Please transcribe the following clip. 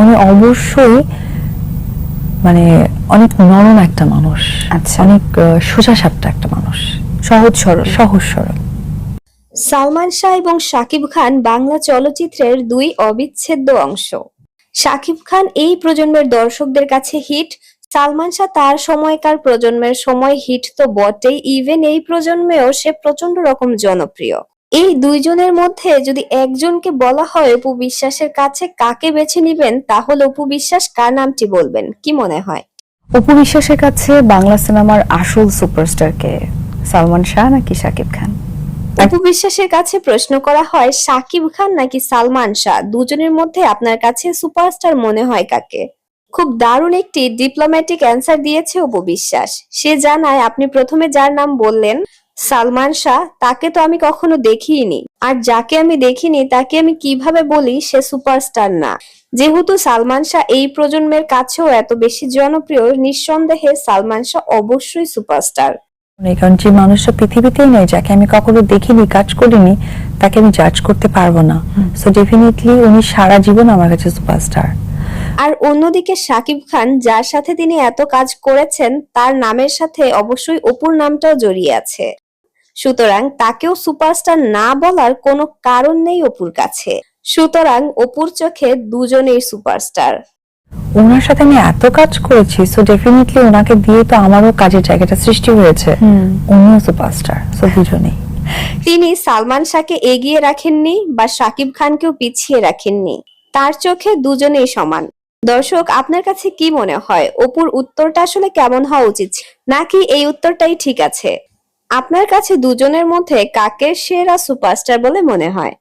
উনি অবশ্যই মানে অনেক নরম একটা মানুষ। আচ্ছা। অনেক সোজা সাপটা একটা মানুষ। সহজ সরল। সহজ সরল। সালমান শাহ এবং শাকিব খান বাংলা চলচ্চিত্রের দুই অবিচ্ছেদ্য অংশ। শাকিব খান এই প্রজন্মের দর্শকদের কাছে হিট সালমান শাহ তার সময়কার প্রজন্মের সময় হিট তো বটেই। ইভেন এই প্রজন্মেও সে প্রচণ্ড রকম জনপ্রিয়। এই দুইজনের মধ্যে যদি একজনকে বলা হয় অপু বিশ্বাসের কাছে কাকে বেছে নিবেন তাহলে অপু বিশ্বাস কার নামটি বলবেন? কি মনে হয়? অপু বিশ্বাসের কাছে বাংলা সিনেমার আসল সুপারস্টার কে সালমান শাহ নাকি শাকিব খান? অপু বিশ্বাসের কাছে প্রশ্ন করা হয় সাকিব খান নাকি সালমান শাহ? দুজনের মধ্যে আপনার কাছে সুপারস্টার মনে হয় কাকে? খুব দারুণ একটি ডিপ্লোম্যাটিক অ্যান্সার দিয়েছে অপু বিশ্বাস। সে জানায় আপনি প্রথমে যার নাম বললেন সালমান শাহ তাকে তো আমি কখনো দেখিনি। আর যাকে আমি দেখিনি তাকে আমি কীভাবে বলি সে সুপারস্টার না। যেহেতু সালমান শাহ এই প্রজন্মের কাছেও এত বেশি জনপ্রিয় নিঃসন্দেহে সালমান শাহ অবশ্যই সুপারস্টার। কারণ যে মানুষটা পৃথিবীতেই নেই যাকে আমি কখনো দেখিনি কাজ করিনি তাকে আমি জাজ করতে পারব না। সো ডেফিনেটলি উনি সারা জীবন আমার কাছে সুপারস্টার। আর অন্যদিকে শাকিব খান যার সাথে তিনি এত কাজ করেছেন তার নামের সাথে অবশ্যই অপুর নামটাও জড়িয়ে আছে। সুতরাং তাকেও সুপারস্টার না বলার কোনো কারণ নেই অপুর কাছে। সুতরাং অপুর চোখে দুজনেই সুপারস্টার। ওনার সাথে আমি এত কাজ করেছি সো ডেফিনেটলি ওনাকে দিয়ে তো আমারও কাজের জায়গাটা সৃষ্টি হয়েছে। উনিও সুপারস্টার সো দুজনেই। তিনি সালমান শাহকে এগিয়ে রাখেননি বা শাকিব খানকেও পিছিয়ে রাখেননি। তার চোখে দুজনেই সমান। দর্শক আপনার কাছে কি মনে হয়? অপুর উত্তরটা আসলে কেমন হওয়া উচিত? নাকি এই উত্তরটাই ঠিক আছে? আপনার কাছে দুজনের মধ্যে কাকে সেরা সুপারস্টার বলে মনে হয়?